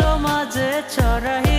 সমাজে চড়াই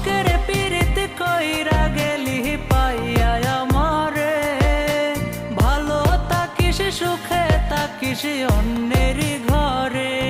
বুকের পিরিত কইরা গেলি পাইয়া ভালো সুখে অন্যের ঘরে